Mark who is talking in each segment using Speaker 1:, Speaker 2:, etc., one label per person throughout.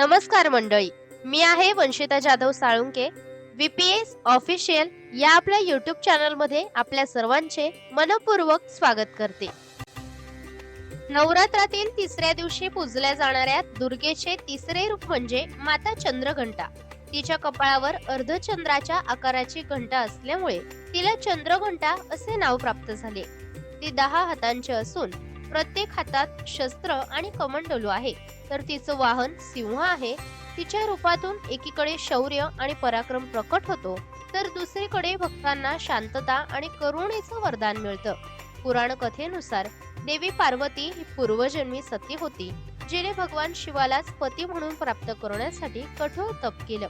Speaker 1: नमस्कार मंडळी. मी आहे वंशिता जाधव साळुंके व्हीपीएस ऑफिशियल या आपल्या युट्यूब चॅनलमध्ये आपल्या सर्वांचे मनपूर्वक स्वागत करते. नवरात्रातील तिसऱ्या दिवशी पूजल्या जाणाऱ्या दुर्गेचे तिसरे रूप म्हणजे माता चंद्रघंटा. तिच्या कपाळावर अर्धचंद्राच्या आकाराची घंटा असल्यामुळे तिला चंद्रघंटा असे नाव प्राप्त झाले. ती दहा हातांची असून प्रत्येक हातात शस्त्र आणि कमंडलू आहे. तर तिचं वाहन सिंह आहे. तिच्या रूपातून एकीकडे शौर्य आणि पराक्रम प्रकट होतो तर दुसरीकडे भक्तांना शांतता आणि करुणेचं वरदान मिळतं. पुराण कथेनुसार देवी पार्वती ही पूर्वजन्मी सती होती जिने भगवान शिवालाच पती म्हणून प्राप्त करण्यासाठी कठोर तप केलं.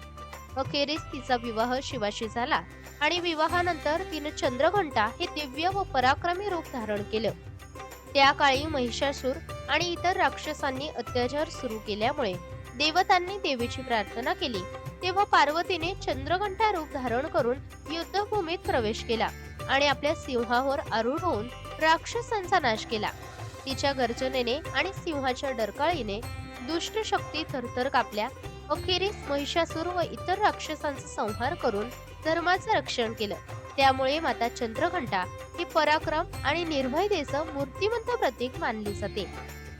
Speaker 1: अखेरीस तिचा विवाह शिवाशी झाला आणि विवाहानंतर तिने चंद्रघंटा हे दिव्य व पराक्रमी रूप धारण केलं. त्या काळी महिषासूर आणि इतर राक्षसांनी अत्याचार सुरू केल्यामुळे देवतांनी देवीची प्रार्थना केली. तेव्हा पार्वतीने चंद्रघंटा रूप धारण करून युद्धभूमीत प्रवेश केला आणि आपल्या सिंहावर आरूढ होऊन राक्षसांचा नाश केला. तिच्या गर्जनेने आणि सिंहाच्या डरकाळीने दुष्ट शक्ती थरथर कापल्या. अखेरीस महिषासूर व इतर राक्षसांचा संहार करून धर्माचं रक्षण केलं. त्यामुळे माता चंद्रघंटा ही पराक्रम आणि निर्भयतेचं मूर्तिमंत प्रतीक मानली जाते.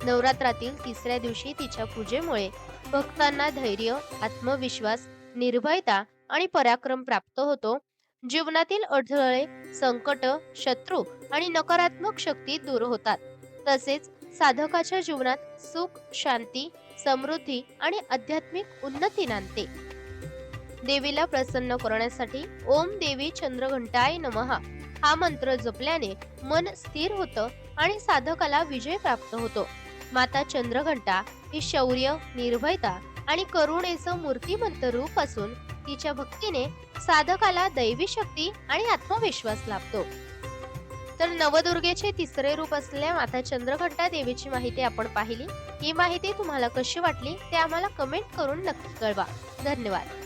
Speaker 1: नवरात्रातील तिसऱ्या दिवशी तिच्या पूजेमुळे भक्तांना धैर्य आत्मविश्वास निर्भयता आणि पराक्रम प्राप्त होतो. जीवनातील अडथळे संकट शत्रू आणि नकारात्मक शक्ती दूर होतात. तसेच साधकाच्या जीवनात सुख शांती समृद्धी आणि आध्यात्मिक उन्नती नांदते. देवीला प्रसन्न करण्यासाठी ओम देवी चंद्रघंटाय नमहा हा मंत्र जपल्याने मन स्थिर होतं आणि साधकाला विजय प्राप्त होतो. माता चंद्रघंटा ही शौर्य निर्भयता आणि करुणेचं मूर्तिमंत रूप असून तिच्या भक्तीने साधकाला दैवी शक्ती आणि आत्मविश्वास लाभतो. तर नवदुर्गेचे तिसरे रूप असलेल्या माता चंद्रघंटा देवीची माहिती आपण पाहिली. ही माहिती तुम्हाला कशी वाटली ते आम्हाला कमेंट करून नक्की कळवा. धन्यवाद.